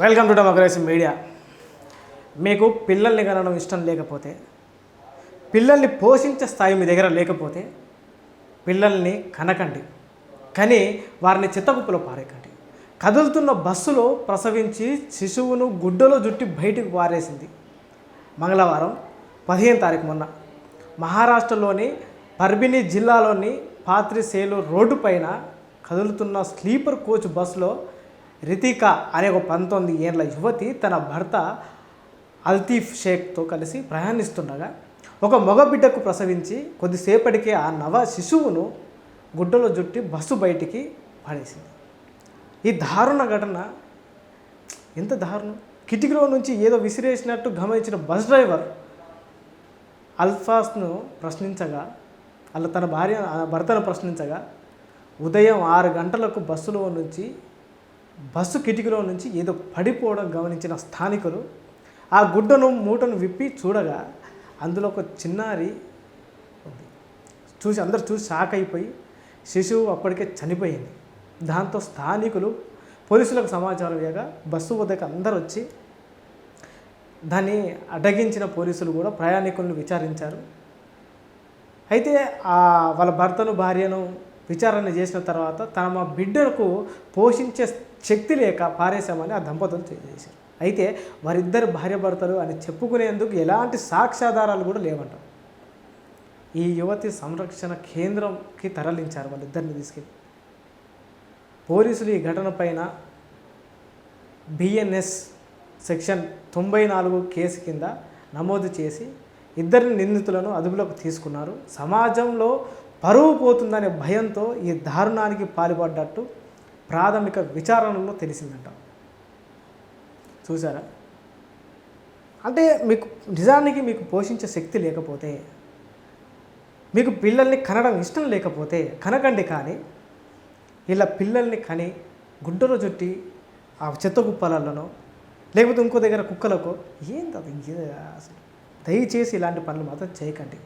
Welcome to democracy media. మీకు పిల్లల్ని కనడం ఇష్టం లేకపోతే పిల్లల్ని పోషించే స్థాయి మీ దగ్గర లేకపోతే పిల్లల్ని కనకండి. కానీ వారిని చిత్తకుప్పలో పారేకండి. కదులుతున్న బస్సులో ప్రసవించి శిశువును గుడ్డలో జుట్టి బయటికి పారేసింది. మంగళవారం పదిహేను తారీఖు మొన్న మహారాష్ట్రలోని పర్బిని జిల్లాలోని పాత్రిసేలు రోడ్డు పైన కదులుతున్న స్లీపర్ కోచ్ బస్సులో రితిక అనే ఒక పంతొమ్మిది ఏళ్ళ యువతి తన భర్త అల్తీఫ్ షేక్తో కలిసి ప్రయాణిస్తుండగా ఒక మగబిడ్డకు ప్రసవించి కొద్దిసేపటికే ఆ నవ శిశువును గుడ్డలో జుట్టి బస్సు బయటికి పడేసింది ఈ దారుణ ఘటన ఎంత దారుణం? కిటికీలో నుంచి ఏదో విసిరేసినట్టు గమనించిన బస్ డ్రైవర్ అల్ఫాస్ను ప్రశ్నించగా అలా తన భార్య ఆ భర్తను ప్రశ్నించగా ఉదయం ఆరు గంటలకు బస్సులో నుంచి బస్సు కిటికీలో నుంచి ఏదో పడిపోవడం గమనించిన స్థానికులు ఆ గుడ్డను మూటను విప్పి చూడగా అందులో ఒక చిన్నారి ఉంది. చూసి అందరు చూసి షాక్ అయిపోయి శిశువు అప్పటికే చనిపోయింది. దాంతో స్థానికులు పోలీసులకు సమాచారం ఇవ్వగా బస్సు వద్దకు అందరు వచ్చి దాన్ని అడ్డగించిన పోలీసులు కూడా ప్రయాణికులను విచారించారు. అయితే ఆ వాళ్ళ భర్తను భార్యను విచారణ చేసిన తర్వాత తమ బిడ్డకు పోషించే శక్తి లేక పారేశామని ఆ దంపతులు చేశారు అయితే వారిద్దరు భార్యభర్తలు అని చెప్పుకునేందుకు ఎలాంటి సాక్ష్యాధారాలు కూడా లేవంట. ఈ యువతి సంరక్షణ కేంద్రంకి తరలించారు వాళ్ళిద్దరిని తీసుకెళ్ళి. పోలీసులు ఈ ఘటన పైన బిఎన్ఎస్ సెక్షన్ తొంభై నాలుగు కేసు కింద నమోదు చేసి ఇద్దరిని నిందితులను అదుపులోకి తీసుకున్నారు. సమాజంలో పరువు పోతుందనే భయంతో ఈ దారుణానికి పాల్పడ్డట్టు ప్రాథమిక విచారణలో తెలిసిందంట. చూసారా అంటే మీకు నిజానికి మీకు పోషించే శక్తి లేకపోతే మీకు పిల్లల్ని కనడం ఇష్టం లేకపోతే కనకండి కానీ ఇలా పిల్లల్ని కని గుడ్డలో చుట్టి ఆ చెత్త కుప్పలలోనో లేకపోతే ఇంకో దగ్గర కుక్కలకో ఏంది అది? అసలు దయచేసి ఇలాంటి పనులు మాత్రం చేయకండి.